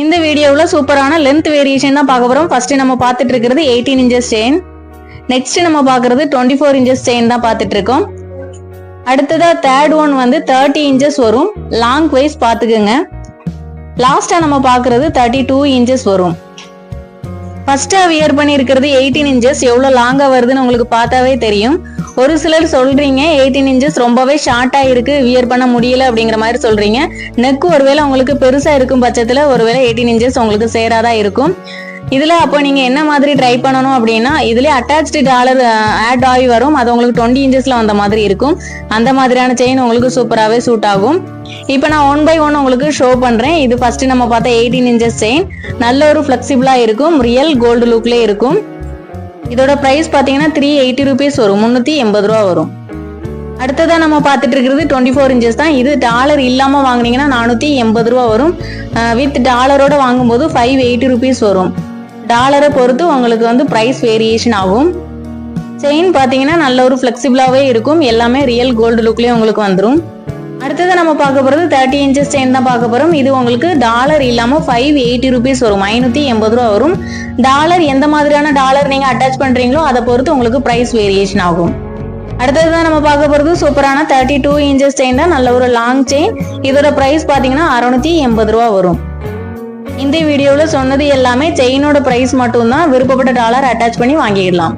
இந்த வீடியோவில் சூப்பரான லென்த் வேரியேஷன் தான் பார்க்க போகிறோம் ஃபர்ஸ்ட் நம்ம பார்த்துட்டு இருக்கிறது எயிட்டீன் இன்ச்சஸ் செயின் நெக்ஸ்ட் நம்ம பார்க்கறது டுவெண்ட்டி ஃபோர் இன்ச்சஸ் செயின் தான் பார்த்துட்டு இருக்கோம். அடுத்ததா தேர்ட் ஒன் வந்து தேர்ட்டி இன்ச்சஸ் வரும். லாங் வைஸ் பார்த்துக்குங்க. லாஸ்டா நம்ம பார்க்கறது தேர்ட்டி டூ இன்ச்சஸ் வரும் ஃபர்ஸ்டா வியர் பண்ணியிருக்கிறது எயிட்டீன் இன்ச்சஸ் எவ்வளோ லாங்கா வருதுன்னு உங்களுக்கு பார்த்தாவே தெரியும். ஒரு சிலர் சொல்றீங்க எயிட்டீன் இன்ச்சஸ் ரொம்பவே ஷார்ட்டா இருக்கு வியர் பண்ண முடியல அப்படிங்கிற மாதிரி சொல்றீங்க. நெக் ஒருவேளை உங்களுக்கு பெருசா இருக்கும் பட்சத்துல ஒருவேளை எயிட்டீன் இன்ச்சஸ் உங்களுக்கு சேராதான் இருக்கும். இதுல அப்போ நீங்க என்ன மாதிரி ட்ரை பண்ணணும் அப்படின்னா இதுல அட்டாச்டு டாலர் ஆட் ஆகி வரும். அது உங்களுக்கு டுவெண்ட்டி இன்ச்சஸ்ல வந்த மாதிரி இருக்கும். அந்த மாதிரியான செயின் உங்களுக்கு சூப்பராகவே சூட் ஆகும். இப்போ நான் ஒன் பை ஒன் உங்களுக்கு ஷோ பண்றேன். இது ஃபர்ஸ்ட் நம்ம பார்த்தா எயிட்டீன் இன்ச்சஸ் செயின் நல்ல ஒரு ஃபிளெக்சிபிளா இருக்கும். ரியல் கோல்டு லுக்லேயே இருக்கும். இதோட ப்ரைஸ் பார்த்தீங்கன்னா த்ரீ எயிட்டி ருபீஸ் வரும். முந்நூற்றி எண்பது ரூபா வரும். அடுத்ததாக நம்ம பார்த்துட்டு இருக்கிறது டுவெண்ட்டி ஃபோர் இன்ச்சஸ் தான். இது டாலர் இல்லாமல் வாங்குனீங்கன்னா நானூற்றி எண்பது ரூபா வரும். வித் டாலரோட வாங்கும்போது ஃபைவ் எயிட்டி ருபீஸ் வரும். டாலரை பொறுத்து உங்களுக்கு வந்து ப்ரைஸ் வேரியேஷன் ஆகும். செயின் பார்த்தீங்கன்னா நல்ல ஒரு ஃப்ளெக்சிபிளாகவே இருக்கும். எல்லாமே ரியல் கோல்டு லுக்லேயே உங்களுக்கு வந்துடும் அடுத்தது நம்ம பார்க்க போகிறது தேர்ட்டி இன்ச்சஸ் செயின் தான் பார்க்க போகிறோம் இது உங்களுக்கு டாலர் இல்லாமல் ஃபைவ் எயிட்டி ருபீஸ் வரும். ஐநூற்றி எண்பது ரூபா வரும். டாலர் எந்த மாதிரியான டாலர் நீங்கள் அட்டாச் பண்ணுறீங்களோ அதை பொறுத்து உங்களுக்கு ப்ரைஸ் வேரியேஷன் ஆகும். அடுத்தது தான் நம்ம பார்க்க போகிறது சூப்பரான தேர்ட்டி டூ இன்ச்சஸ் செயின் தான். நல்ல ஒரு லாங் செயின் இதோட ப்ரைஸ் பார்த்தீங்கன்னா அறுநூத்தி எண்பது ரூபா வரும். இந்த வீடியோவில் சொன்னது எல்லாமே செயினோட ப்ரைஸ் மட்டும்தான். விருப்பப்பட்ட டாலர் அட்டாச் பண்ணி வாங்கிடலாம்.